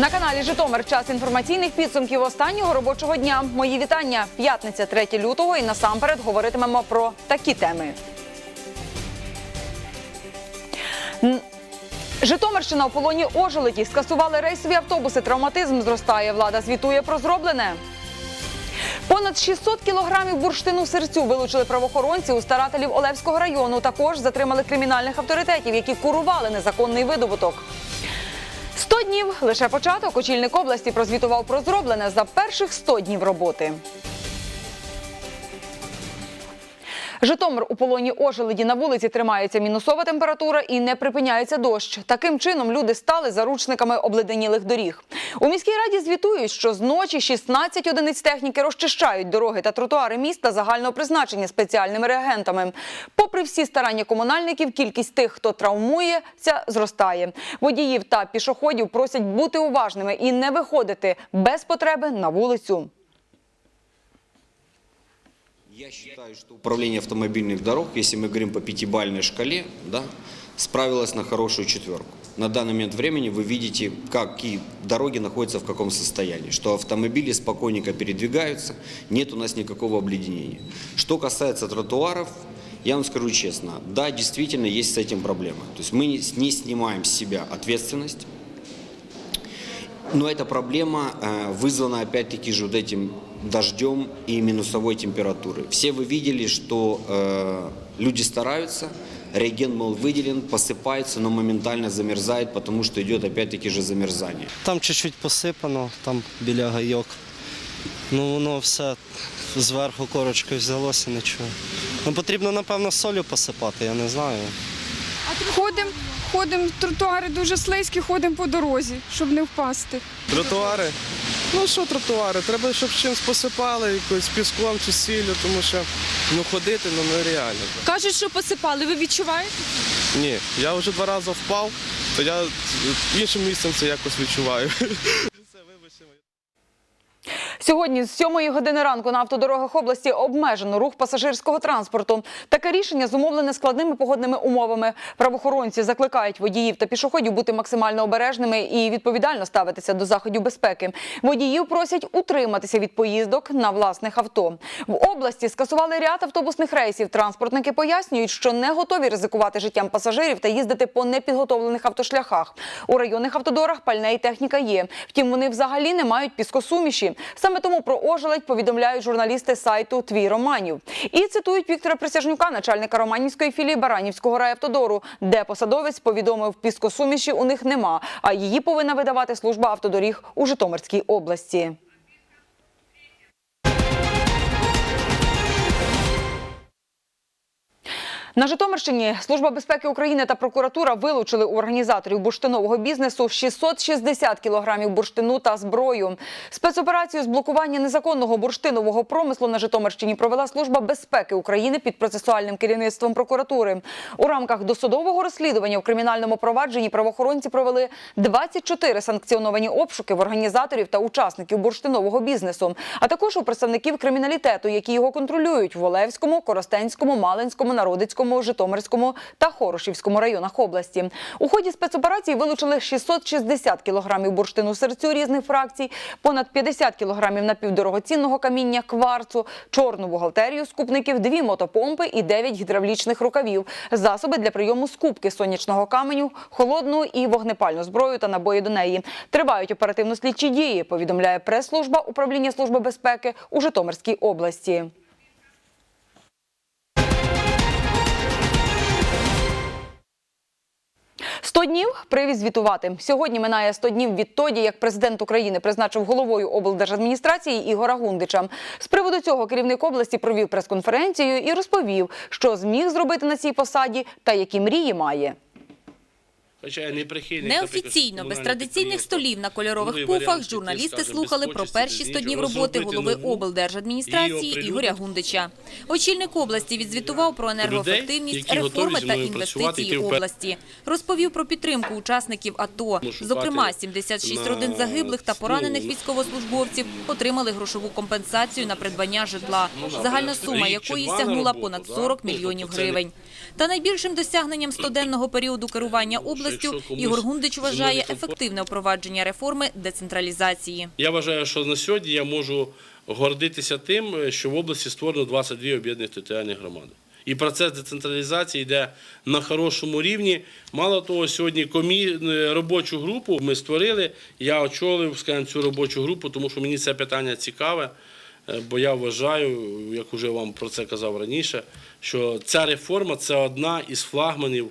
На каналі Житомир час інформаційних підсумків останнього робочого дня. Мої вітання. П'ятниця 3 лютого і насамперед говоритимемо про такі теми. Житомирщина у полоні ожеледі. Скасували рейсові автобуси. Травматизм зростає. Влада звітує про зроблене. Понад 600 кілограмів бурштину серцю вилучили правоохоронці у старателів Олевського району. Також затримали кримінальних авторитетів, які курували незаконний видобуток. 100 днів лише початок. Очільник області прозвітував про зроблене за перших 100 днів роботи. Житомир у полоні ожеледі на вулиці тримається мінусова температура і не припиняється дощ. Таким чином люди стали заручниками обледенілих доріг. У міській раді звітують, що зночі 16 одиниць техніки розчищають дороги та тротуари міста загального призначення спеціальними реагентами. Попри всі старання комунальників, кількість тих, хто травмується, зростає. Водіїв та пішоходів просять бути уважними і не виходити без потреби на вулицю. Я считаю, что управление автомобильных дорог, если мы говорим по пятибалльной шкале, да, справилось на хорошую четверку. На данный момент времени вы видите, какие дороги находятся в каком состоянии, что автомобили спокойненько передвигаются, нет у нас никакого обледенения. Что касается тротуаров, я вам скажу честно, да, действительно есть с этим проблема. То есть мы не- снимаем с себя ответственность, но эта проблема э, вызвана опять-таки же вот этим дождем и минусовой температурой. Все вы видели, что э, люди стараются, реагент был выделен, посыпается, но моментально замерзает, потому что идет опять-таки же замерзание. Там чуть-чуть посипано, там біля гайок. Ну воно все зверху корочкою взялося, нічого. Ну потрібно, напевно, солью посипати, я не знаю. Ходимо, ходимо, тротуари дуже слизькі, ходимо по дорозі, щоб не впасти. Тротуари? Ну що тротуари? Треба, щоб чимось посипали, якось піском чи сіллю, тому що ну ходити ну нереально. Кажуть, що посипали. Ви відчуваєте? Ні, я вже два рази впав, то я іншим місцем це якось відчуваю. Сьогодні з 7 години ранку на автодорогах області обмежено рух пасажирського транспорту. Таке рішення зумовлене складними погодними умовами. Правоохоронці закликають водіїв та пішоходів бути максимально обережними і відповідально ставитися до заходів безпеки. Водіїв просять утриматися від поїздок на власних авто. В області скасували ряд автобусних рейсів. Транспортники пояснюють, що не готові ризикувати життям пасажирів та їздити по непідготовлених автошляхах. У районних автодорах пальне і техніка є. Втім, вони взагалі не мають піскосуміші. Саме тому про ожеледь повідомляють журналісти сайту Твій Романів. І цитують Віктора Присяжнюка, начальника Романівської філії Баранівського райавтодору, де посадовець повідомив, піскосуміші у них нема, а її повинна видавати служба автодоріг у Житомирській області. На Житомирщині Служба безпеки України та прокуратура вилучили у організаторів бурштинового бізнесу 660 кілограмів бурштину та зброю. Спецоперацію з блокування незаконного бурштинового промислу на Житомирщині провела Служба безпеки України під процесуальним керівництвом прокуратури. У рамках досудового розслідування в кримінальному провадженні правоохоронці провели 24 санкціоновані обшуки в організаторів та учасників бурштинового бізнесу, а також у представників криміналітету, які його контролюють в Олевському, Коростенському, Малинському, Народицькому, Житомирському та Хорошівському районах області. У ході спецоперації вилучили 660 кілограмів бурштину серцю різних фракцій, понад 50 кілограмів напівдорогоцінного каміння, кварцу, чорну бухгалтерію скупників, дві мотопомпи і 9 гідравлічних рукавів, засоби для прийому скупки сонячного каменю, холодну і вогнепальну зброю та набої до неї. Тривають оперативно-слідчі дії, повідомляє прес-служба управління Служби безпеки у Житомирській області. «100 днів привіз звітувати. Сьогодні минає 100 днів відтоді, як президент України призначив головою облдержадміністрації Ігора Гундича. З приводу цього керівник області провів прес-конференцію і розповів, що зміг зробити на цій посаді та які мрії має. Хоча я не прихильник, Неофіційно, без традиційних столів на кольорових пуфах журналісти слухали про перші 100 днів роботи голови облдержадміністрації Ігоря Гундича. Очільник області відзвітував про енергоефективність, реформи та інвестиції області. Розповів про підтримку учасників АТО. Ну, Зокрема, 76 на- родин загиблих та поранених ну, військовослужбовців отримали грошову компенсацію на придбання житла, загальна сума якої сягнула понад да? 40 Ну, мільйонів тобто гривень. Та найбільшим досягненням стоденного періоду керування областю Ігор Гундич вважає ефективне впровадження реформи децентралізації. Я вважаю, що на сьогодні я можу гордитися тим, що в області створено 22 об'єднаних територіальних громади. І процес децентралізації йде на хорошому рівні. Мало того, сьогодні комі... робочу групу ми створили. Я очолив скажімо, цю робочу групу, тому що мені це питання цікаве. Е, Бо я вважаю, як уже вам про це казав раніше, що ця реформа це одна із флагманів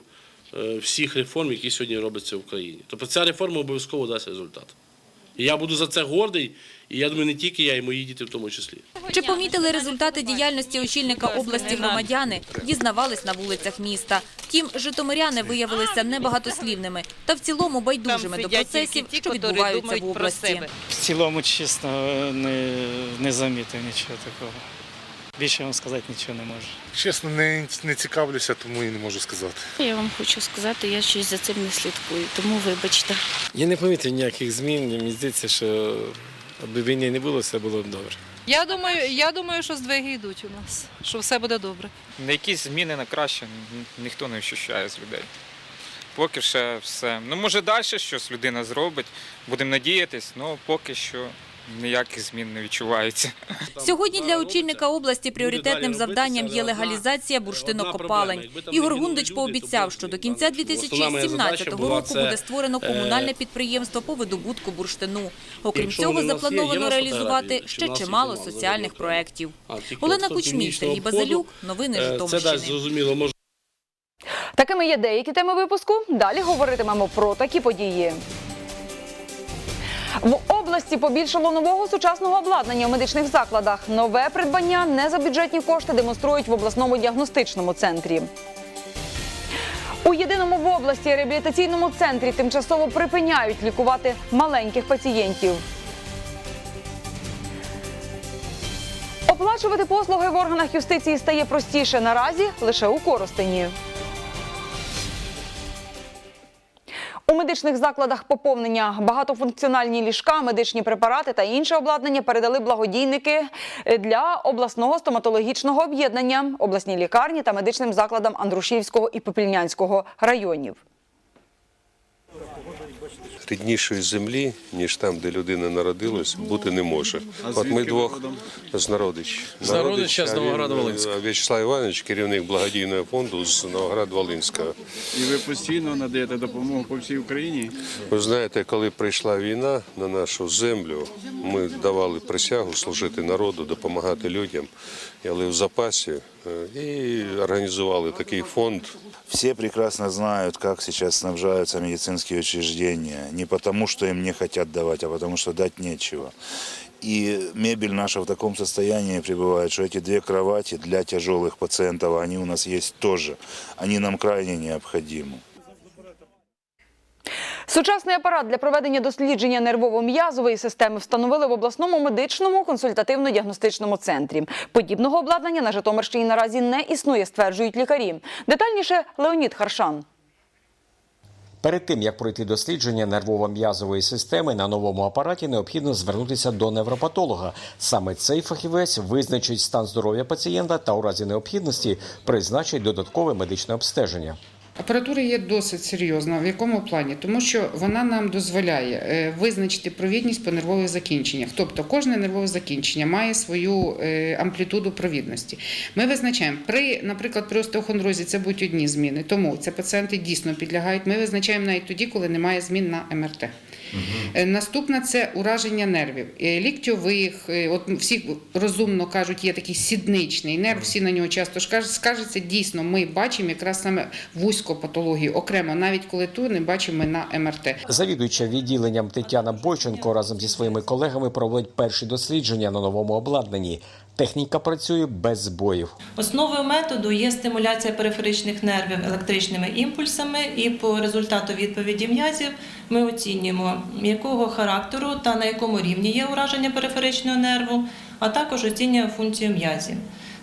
е, всіх реформ, які сьогодні робляться в Україні. Тобто ця реформа обов'язково дасть результат. І я буду за це гордий, і я думаю, не тільки я, і мої діти в тому числі. Чи помітили результати діяльності очільника області громадяни, дізнавались на вулицях міста. Втім, житомиряни виявилися небагатослівними та в цілому байдужими до процесів, що відбуваються в області. В цілому, чесно, не, не замітив нічого такого. Більше вам сказати нічого не можу. Чесно, не, не цікавлюся, тому і не можу сказати. Я вам хочу сказати, я щось за цим не слідкую, тому вибачте. Я не помітив ніяких змін. Мені здається, що аби війни не було, все було б добре. Я думаю, я думаю, що здвиги йдуть у нас, що все буде добре. На якісь зміни на краще ніхто не ощущає з людей. Поки ще все. Ну, може, далі щось людина зробить, будемо надіятись, але поки що ніяких змін не відчувається. Сьогодні для очільника області пріоритетним завданням є легалізація бурштинокопалень. Ігор Гундич пообіцяв, що до кінця 2017 року буде створено комунальне підприємство по видобутку бурштину. Окрім цього, заплановано реалізувати ще чимало соціальних проєктів. Олена Кучмій, Сергій Базилюк, новини е, Житомирщини. Такими є деякі теми випуску. Далі говоритимемо про такі події. В області побільшало нового сучасного обладнання в медичних закладах. Нове придбання не за бюджетні кошти демонструють в обласному діагностичному центрі. У єдиному в області реабілітаційному центрі тимчасово припиняють лікувати маленьких пацієнтів. Оплачувати послуги в органах юстиції стає простіше наразі лише у Коростені. У медичних закладах поповнення багатофункціональні ліжка, медичні препарати та інше обладнання передали благодійники для обласного стоматологічного об'єднання, обласній лікарні та медичним закладам Андрушівського і Попільнянського районів. Ріднішої землі, ніж там, де людина народилась, бути не може. От ми двох з Народич. З Народича, з а він, Новоград-Волинського. е, В'ячеслав Іванович, керівник благодійного фонду з Новоград-Волинського. І ви постійно надаєте допомогу по всій Україні? Ви знаєте, коли прийшла війна на нашу землю, ми давали присягу служити народу, допомагати людям, але в запасі е, і організували такий фонд. Все прекрасно знают, как сейчас снабжаются медицинские учреждения Не потому, что им не хотят давать, а потому, что дать нечего. И мебель наша в таком состоянии пребывает, что эти две кровати для тяжелых пациентов, они у нас есть тоже. Они нам крайне необходимы. Сучасний апарат для проведення дослідження нервово-м'язової системи встановили в обласному медичному консультативно-діагностичному центрі. Подібного обладнання на Житомирщині наразі не існує, стверджують лікарі. Детальніше Леонід Харшан. Перед тим як пройти дослідження нервово-м'язової системи на новому апараті, необхідно звернутися до невропатолога. Саме цей фахівець визначить стан здоров'я пацієнта та у разі необхідності призначить додаткове медичне обстеження. Апаратура є досить серйозна. В якому плані? Тому що вона нам дозволяє е, визначити провідність по нервових закінченнях. Тобто кожне нервове закінчення має свою е, амплітуду провідності. Ми визначаємо при, наприклад, при остеохондрозі це будуть одні зміни. Тому це пацієнти дійсно підлягають. Ми визначаємо навіть тоді, коли немає змін на МРТ. Е, Наступне це ураження нервів Е, ліктьових. е, От всі розумно кажуть, є такий сідничний нерв. Всі на нього часто скажеться. Дійсно, ми бачимо якраз саме вузько патологію окремо, навіть коли ту не бачимо на МРТ. Завідуюча відділенням Тетяна Бойченко разом зі своїми колегами проводить перші дослідження на новому обладнанні. Техніка працює без збоїв. Основою методу є стимуляція периферичних нервів електричними імпульсами, і по результату відповіді м'язів ми оцінюємо, якого характеру та на якому рівні є ураження периферичного нерву, а також оцінюємо функцію м'язів.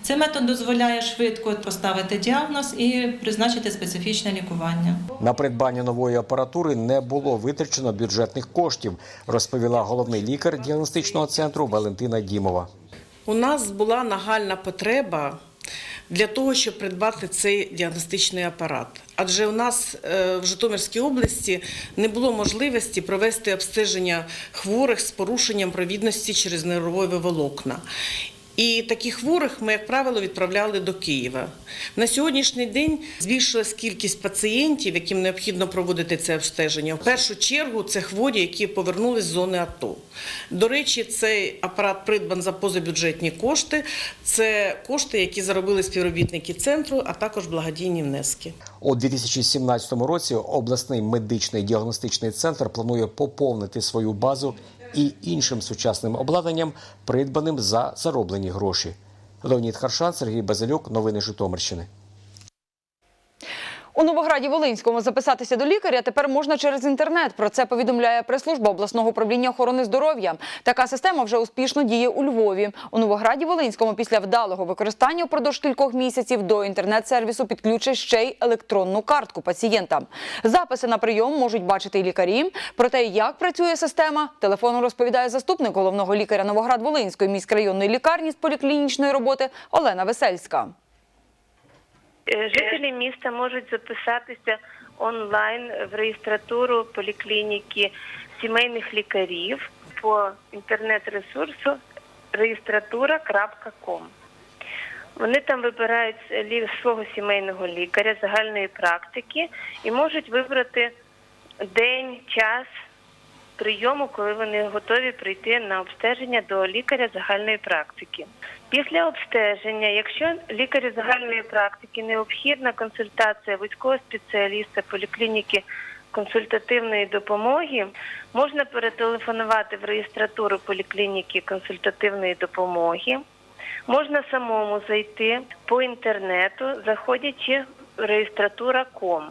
Цей метод дозволяє швидко поставити діагноз і призначити специфічне лікування. На придбання нової апаратури не було витрачено бюджетних коштів, розповіла головний лікар діагностичного центру Валентина Дімова. У нас була нагальна потреба для того, щоб придбати цей діагностичний апарат. Адже у нас е, в Житомирській області не було можливості провести обстеження хворих з порушенням провідності через нервові волокна. І таких хворих ми, як правило, відправляли до Києва. На сьогоднішній день збільшилась кількість пацієнтів, яким необхідно проводити це обстеження. В першу чергу це хворі, які повернулись з зони АТО. До речі, цей апарат придбан за позабюджетні кошти. Це кошти, які заробили співробітники центру, а також благодійні внески. У 2017 році обласний медичний діагностичний центр планує поповнити свою базу і іншим сучасним обладнанням, придбаним за зароблені гроші. Леонід Харшан, Сергій Базилюк. Новини Житомирщини. У Новограді Волинському записатися до лікаря тепер можна через інтернет. Про це повідомляє прес-служба обласного управління охорони здоров'я. Така система вже успішно діє у Львові. У Новограді Волинському після вдалого використання впродовж кількох місяців до інтернет-сервісу підключать ще й електронну картку пацієнта. Записи на прийом можуть бачити й лікарі. Про те, як працює система, телефоном розповідає заступник головного лікаря Новоград-Волинської міськрайонної лікарні з поліклінічної роботи Олена Весельська. Е, Жителі міста можуть записатися онлайн в реєстратуру поліклініки сімейних лікарів по інтернет-ресурсу реєстратура.ком. Вони там вибирають свого сімейного лікаря загальної практики і можуть вибрати день, час прийому, коли вони готові прийти на обстеження до лікаря загальної практики. Після обстеження, якщо лікарю загальної практики необхідна консультація вузького спеціаліста поліклініки консультативної допомоги, можна перетелефонувати в реєстратуру поліклініки консультативної допомоги. Можна самому зайти по інтернету, заходячи в реєстратура.ком.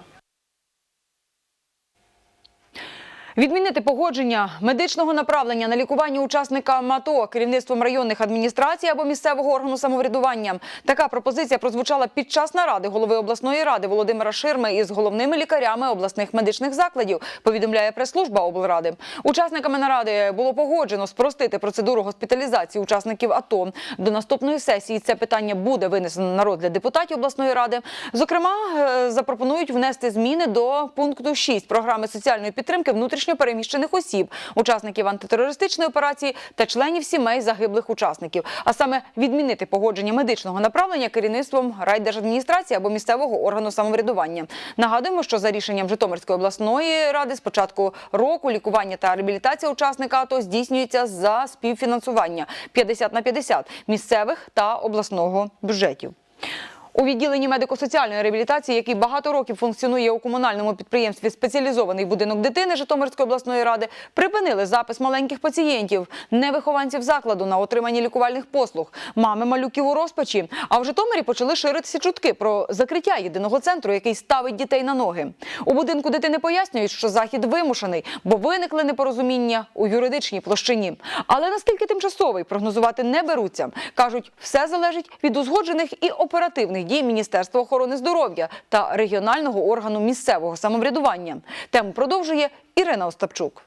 Відмінити погодження медичного направлення на лікування учасника МАТО керівництвом районних адміністрацій або місцевого органу самоврядування. Така пропозиція прозвучала під час наради голови обласної ради Володимира Ширми із головними лікарями обласних медичних закладів. Повідомляє прес-служба облради. Учасниками наради було погоджено спростити процедуру госпіталізації учасників АТО. До наступної сесії це питання буде винесено на розгляд депутатів обласної ради. Зокрема, е, запропонують внести зміни до пункту 6 програми соціальної підтримки внутрішньо переміщених осіб, учасників антитерористичної операції та членів сімей загиблих учасників, а саме відмінити погодження медичного направлення керівництвом райдержадміністрації або місцевого органу самоврядування. Нагадуємо, що за рішенням Житомирської обласної ради з початку року лікування та реабілітація учасника АТО здійснюється за співфінансування 50 на 50 місцевих та обласного бюджетів. У відділенні медико-соціальної реабілітації, який багато років функціонує у комунальному підприємстві спеціалізований будинок дитини Житомирської обласної ради, припинили запис маленьких пацієнтів, не вихованців закладу на отримання лікувальних послуг, мами малюків у розпачі. А в Житомирі почали ширитися чутки про закриття єдиного центру, який ставить дітей на ноги. У будинку дитини пояснюють, що захід вимушений, бо виникли непорозуміння у юридичній площині. Але наскільки тимчасовий прогнозувати не беруться. кажуть, все залежить від узгоджених і оперативних дій Міністерства охорони здоров'я та регіонального органу місцевого самоврядування. Тему продовжує Ірина Остапчук.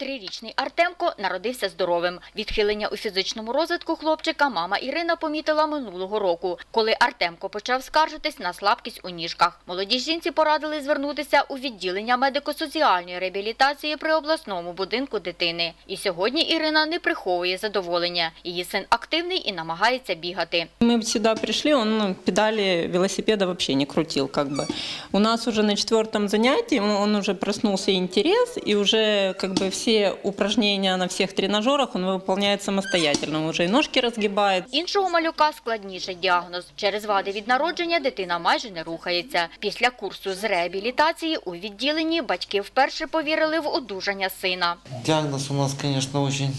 Трирічний Артемко народився здоровим. Відхилення у фізичному розвитку хлопчика мама Ірина помітила минулого року, коли Артемко почав скаржитись на слабкість у ніжках. Молоді жінці порадили звернутися у відділення медико-соціальної реабілітації при обласному будинку дитини. І сьогодні Ірина не приховує задоволення. Її син активний і намагається бігати. Мы сюда пришли, он ну, педали велосипеда вообще не крутил, как бы. У нас уже на четвертом занятии он он уже проснулся интерес, и уже как бы все упражнения на всех тренажерах он выполняет самостоятельно. Он уже и ножки разгибает. Іншого малюка складніший діагноз. Через вади від народження дитина майже не рухається. Після курсу з реабілітації у відділенні батьки вперше повірили в одужання сина. Диагноз у нас, конечно, очень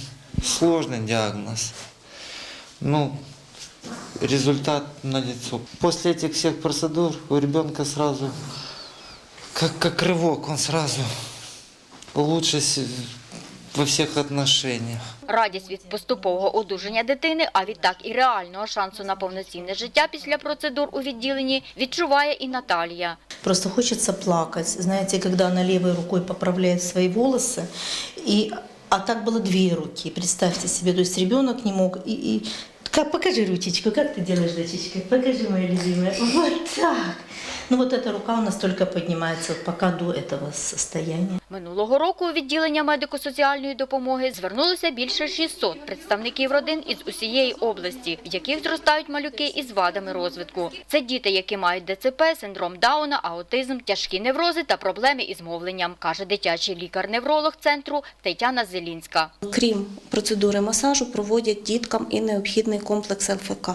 сложный диагноз. Ну, результат налицо. После этих всех процедур у ребенка сразу, как, как рывок, он сразу лучше с- во всех отношениях. Радість від поступового одужання дитини, а відтак і реального шансу на повноцінне життя після процедур у відділенні відчуває і Наталія. Просто хочется плакать. Знаете, когда она левой рукой поправляет свои волосы, и, а так было две руки. Представьте себе, то есть ребенок не мог, и, и Как, покажи ручечку, как ты делаешь, дочечка? Покажи, моя любимая. Вот так. Ну вот эта рука у нас только поднимается вот пока до этого состояния. Минулого року у відділення медико-соціальної допомоги звернулося більше 600 представників родин із усієї області, в яких зростають малюки із вадами розвитку. Це діти, які мають ДЦП, синдром Дауна, аутизм, тяжкі неврози та проблеми із мовленням, каже дитячий лікар-невролог центру Тетяна Зелінська. Крім процедури масажу, проводять діткам і необхідний комплекс ЛФК.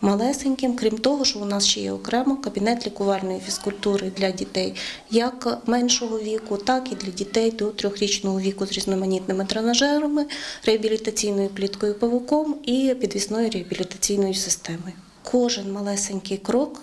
Малесеньким, крім того, що у нас ще є окремо кабінет лікувальної фізкультури для дітей як меншого віку, так і для дітей до трьохрічного віку з різноманітними тренажерами, реабілітаційною пліткою павуком і підвісною реабілітаційною системою. Кожен малесенький крок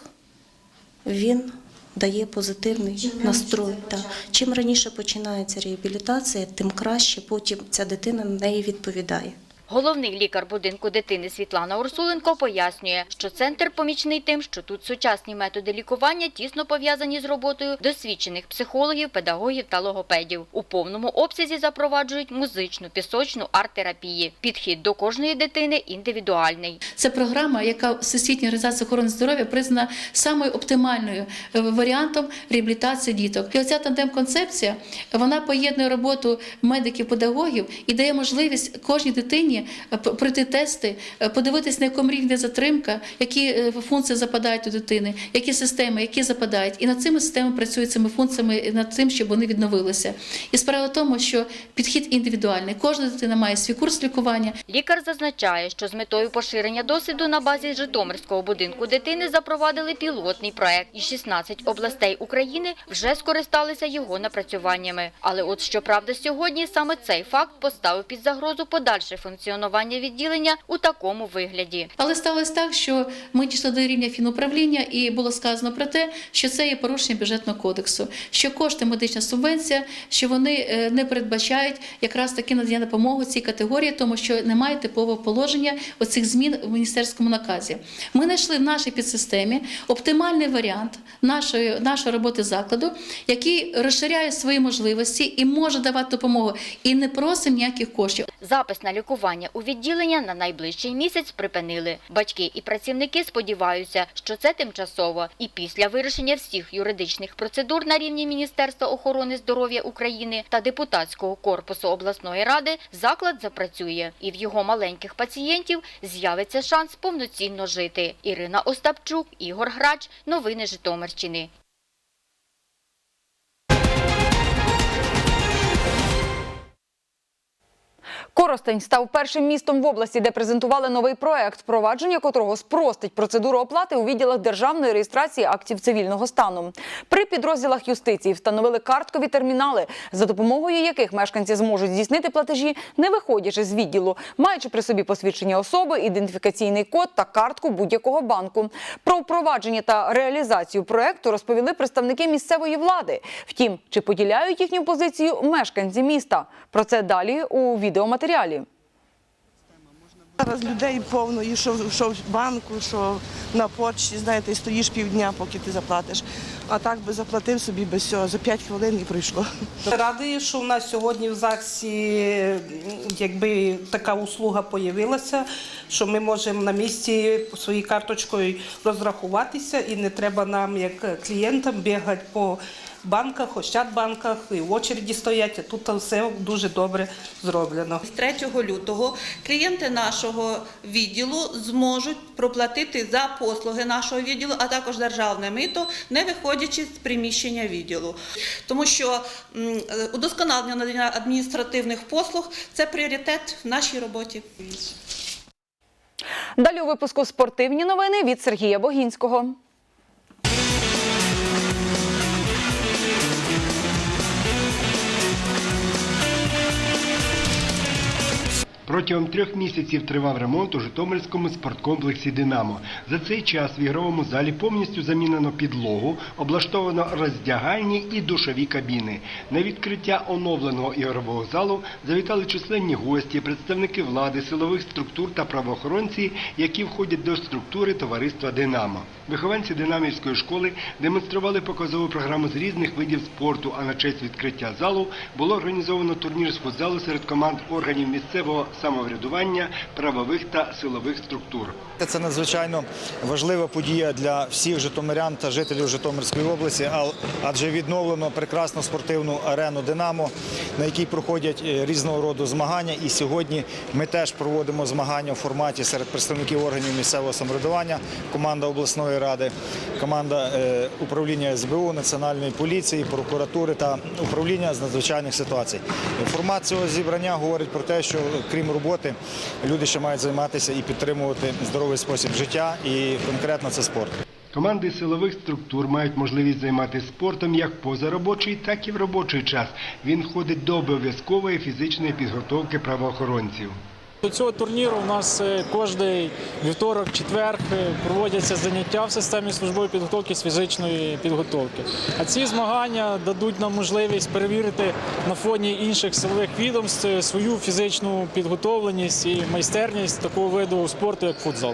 він дає позитивний настрой. Та. Чим раніше починається реабілітація, тим краще потім ця дитина на неї відповідає. Головний лікар будинку дитини Світлана Урсуленко пояснює, що центр помічний тим, що тут сучасні методи лікування тісно пов'язані з роботою досвідчених психологів, педагогів та логопедів. У повному обсязі запроваджують музичну, пісочну арт-терапії. Підхід до кожної дитини індивідуальний. Це програма, яка Всесвітня організація охорони здоров'я признана самою оптимальною е, варіантом реабілітації діток. І оця тандем-концепція вона поєднує роботу медиків-педагогів і дає можливість кожній дитині е, п- пройти тести, е, подивитись на якому рівні затримка, які е, функції западають у дитини, які системи, які западають. І над цими системами працюють цими функціями над тим, щоб вони відновилися. І справа в тому, що підхід індивідуальний. Кожна дитина має свій курс лікування. Лікар зазначає, що з метою поширення досвіду на базі Житомирського будинку дитини запровадили пілотний проект, і 16 областей України вже скористалися його напрацюваннями. Але от щоправда, сьогодні саме цей факт поставив під загрозу подальше функціонування відділення у такому вигляді. Але сталося так, що ми дійшли до рівня фінуправління, і було сказано про те, що це є порушення бюджетного кодексу, що кошти медична субвенція, що вони е, не передбачають якраз таки надання допомоги цій категорії, тому що немає типового положення оцих змін в міністерському наказі. Ми знайшли в нашій підсистемі оптимальний варіант нашої, нашої роботи закладу, який розширяє свої можливості і може давати допомогу, і не просимо ніяких коштів. Запис на лікування у відділення на найближчий місяць припинили. Батьки і працівники сподіваються, що це тимчасово. І після вирішення всіх юридичних процедур на рівні Міністерства охорони здоров'я України та депутатського корпусу обласної ради заклад запрацює, і в його маленьких пацієнтів з'явиться шанс повноцінно жити. Ірина Остапчук, Ігор Грач. Новини Житомирщини. Коростень став першим містом в області, де презентували новий проект, впровадження котрого спростить процедуру оплати у відділах державної реєстрації актів цивільного стану. При підрозділах юстиції встановили карткові термінали, за допомогою яких мешканці зможуть здійснити платежі, не виходячи з відділу, маючи при собі посвідчення особи, ідентифікаційний код та картку будь-якого банку. Про впровадження та реалізацію проекту розповіли представники місцевої влади. Втім, чи поділяють їхню позицію мешканці міста? Про це далі у відеоматеріалі. Зараз людей повно, і що, що в банку, що на почті, знаєте, і стоїш півдня, поки ти заплатиш. А так би заплатив собі без цього, за 5 хвилин і пройшло. Радий, що в нас сьогодні в ЗАГСі якби така услуга з'явилася, що ми можемо на місці своєю карточкою розрахуватися і не треба нам, як клієнтам, бігати по банках, ощадбанках і в очереді стоять. А тут все дуже добре зроблено. З 3 лютого клієнти нашого відділу зможуть проплатити за послуги нашого відділу, а також державне мито, не виходячи з приміщення відділу. Тому що е, удосконалення надання адміністративних послуг це пріоритет в нашій роботі. Далі у випуску спортивні новини від Сергія Богінського. Протягом трьох місяців тривав ремонт у Житомирському спорткомплексі Динамо. За цей час в ігровому залі повністю замінено підлогу, облаштовано роздягальні і душові кабіни. На відкриття оновленого ігрового залу завітали численні гості, представники влади, силових структур та правоохоронці, які входять до структури товариства Динамо. Вихованці динамівської школи демонстрували показову програму з різних видів спорту. А на честь відкриття залу було організовано турнір з футзалу серед команд органів місцевого самоврядування правових та силових структур. Це надзвичайно важлива подія для всіх житомирян та жителів Житомирської області, адже відновлено прекрасну спортивну арену Динамо, на якій проходять е, різного роду змагання. І сьогодні ми теж проводимо змагання у форматі серед представників органів місцевого самоврядування, команда обласної ради, команда е, управління СБУ, Національної поліції, прокуратури та управління з надзвичайних ситуацій. Формат цього зібрання говорить про те, що крім роботи, люди ще мають займатися і підтримувати здоровий спосіб життя, і конкретно це спорт. Команди силових структур мають можливість займатися спортом як позаробочий, так і в робочий час. Він входить до обов'язкової фізичної підготовки правоохоронців. До цього турніру у нас е, кожний вівторок, четвер е, проводяться заняття в системі службової підготовки з фізичної підготовки. А ці змагання дадуть нам можливість перевірити на фоні інших силових відомств е, свою фізичну підготовленість і майстерність такого виду спорту, як футзал.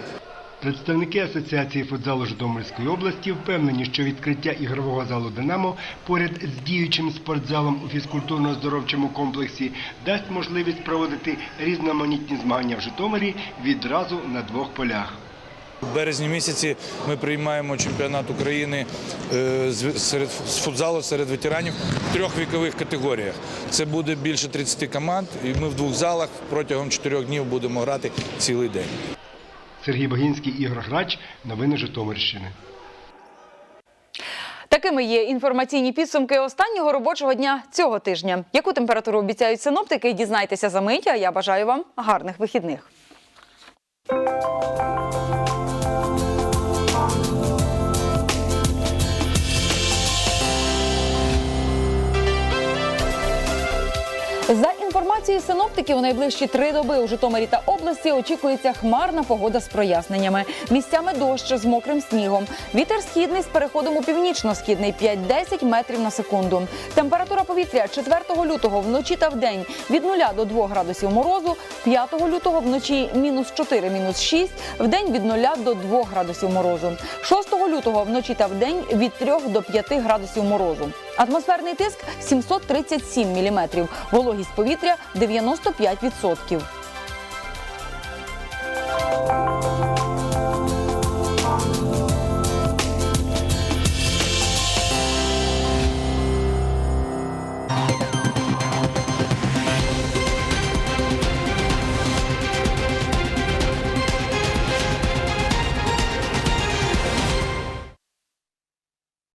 Представники Асоціації футзалу Житомирської області впевнені, що відкриття ігрового залу Динамо поряд з діючим спортзалом у фізкультурно-здоровчому комплексі дасть можливість проводити різноманітні змагання в Житомирі відразу на двох полях. У березні місяці ми приймаємо чемпіонат України е, серед з футзалу серед ветеранів в трьох вікових категоріях. Це буде більше 30 команд, і ми в двох залах протягом чотирьох днів будемо грати цілий день. Сергій Богінський, Ігор Грач. Новини Житомирщини. Такими є інформаційні підсумки останнього робочого дня цього тижня. Яку температуру обіцяють синоптики, дізнайтеся за мить, а я бажаю вам гарних вихідних. За інформацією синоптиків, у найближчі три доби у Житомирі та області очікується хмарна погода з проясненнями. Місцями дощ з мокрим снігом. Вітер східний з переходом у північно-східний 5-10 метрів на секунду. Температура повітря 4 лютого вночі та вдень від 0 до 2 градусів морозу, 5 лютого вночі мінус 4, мінус 6, вдень від 0 до 2 градусів морозу. 6 лютого вночі та вдень від 3 до 5 градусів морозу. Атмосферний тиск 737 міліметрів. Вологість повітря 95%.